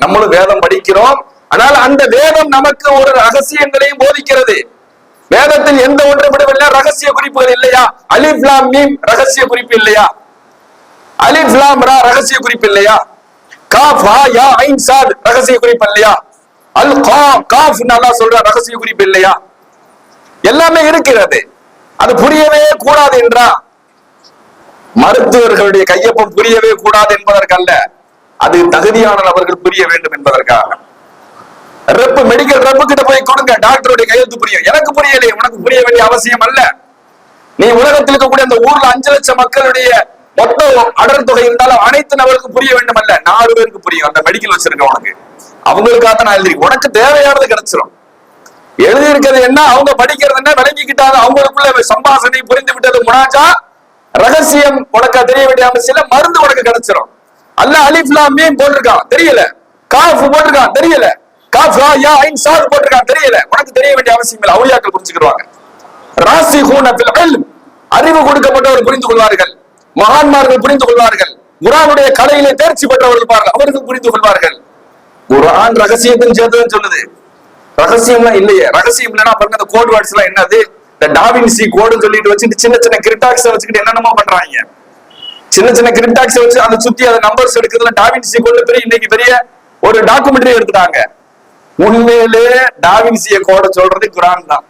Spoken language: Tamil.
நம்மளும் வேதம் படிக்கிறோம். ஆனால் அந்த வேதம் நமக்கு ஒரு ரகசியங்களையும் போதிக்கிறது. வேதத்தில் எந்த ஒன்றும் விடவில்லை ரகசிய குறிப்புகள் இல்லையா? அலிஃப்லாம் மீம் ரகசிய குறிப்பு இல்லையா? அலிஃப்லாம் ரா ரகசிய குறிப்பு இல்லையா? காஃப் ஹா யா ஐன் சாத் ரகசிய குறிப்பு இல்லையா? அல் கா காஃப் நல்லா சொல்ற ரகசிய குறிப்பு இல்லையா? எல்லாமே இருக்கிறது. அது புரியவே கூடாது என்றா மருத்துவர்களுடைய கையொப்பம் புரியவே கூடாது என்பதற்கல்ல. அது தகுதியான நபர்கள் புரிய வேண்டும் என்பதற்காக. ரெப்பு மெடிக்கல் ரெப்பு கிட்ட போய் கொடுங்க டாக்டருடைய கையெழுத்து புரியும். எனக்கு புரியலையே உனக்கு புரிய வேண்டிய அவசியம் அல்ல. நீ உலகத்தில் இருக்கக்கூடிய அந்த ஊர்ல அஞ்சு லட்சம் மக்களுடைய மொத்த அடர் தொகை இருந்தாலும் அனைத்து நபருக்கும் புரிய வேண்டும் அல்ல. நாலு பேருக்கு புரியும். அந்த மெடிக்கல் வச்சிருக்க உனக்கு. அவங்களுக்காக தான் நான் எழுதி உனக்கு தேவையானது கிடைச்சிரும். எழுதி இருக்கிறது என்ன? அவங்க படிக்கிறது என்ன? விளங்கிக்கிட்டாங்க. அவங்களுக்குள்ள சம்பாசனை புரிந்து விட்டது முனாஜா. ரகசியம் உனக்கு தெரிய வேண்டிய அவசியம் மருந்து உனக்கு கிடைச்சிடும் அல்லாஹ் அலிஃப்லாம் மீம் போட்டிருக்கான். தெரியல. காஃப் போட்டிருக்கான். தெரியல. காஃப் யா ஐன் சாத் போட்டிருக்கான். தெரியல. உனக்கு தெரிய வேண்டிய அவசியம் இல்லை. அவுளியாக்கள் புரிஞ்சுக்கிடுவாங்க. ராசி ஹூனத்தில் அறிவு கொடுக்கப்பட்டவர் புரிந்து கொள்வார்கள். மகான்மார்கள் புரிந்து கொள்வார்கள். குரானுடைய கலையிலே தேர்ச்சி பெற்றவர்கள் பாருங்கள் அவர்கள் புரிந்து கொள்வார்கள். குரான் ரகசியத்தின் சேர்த்துன்னு சொல்லுது. ரகசியம்லாம் இல்லையே. ரகசியம் இல்லைன்னா பாருங்க அந்த கோட் வேர்ட்ஸ் எல்லாம் என்னது? இந்த டாவின்சி கோடுன்னு சொல்லிட்டு வச்சுட்டு சின்ன சின்ன கிரிட்டாக்ஸ் வச்சுக்கிட்டு என்னென்னமோ பண்றாங்க. சின்ன சின்ன கிரிட்டாக்ஸ் வச்சு அதை சுத்தி அதை நம்பர்ஸ் எடுக்கிறதுல டாவின்சி கொண்டு பெரிய இன்னைக்கு பெரிய ஒரு டாக்குமெண்ட்ரி எடுத்துட்டாங்க. உண்மையிலே டாவின்சியை கோட சொல்றது குரான் தான்.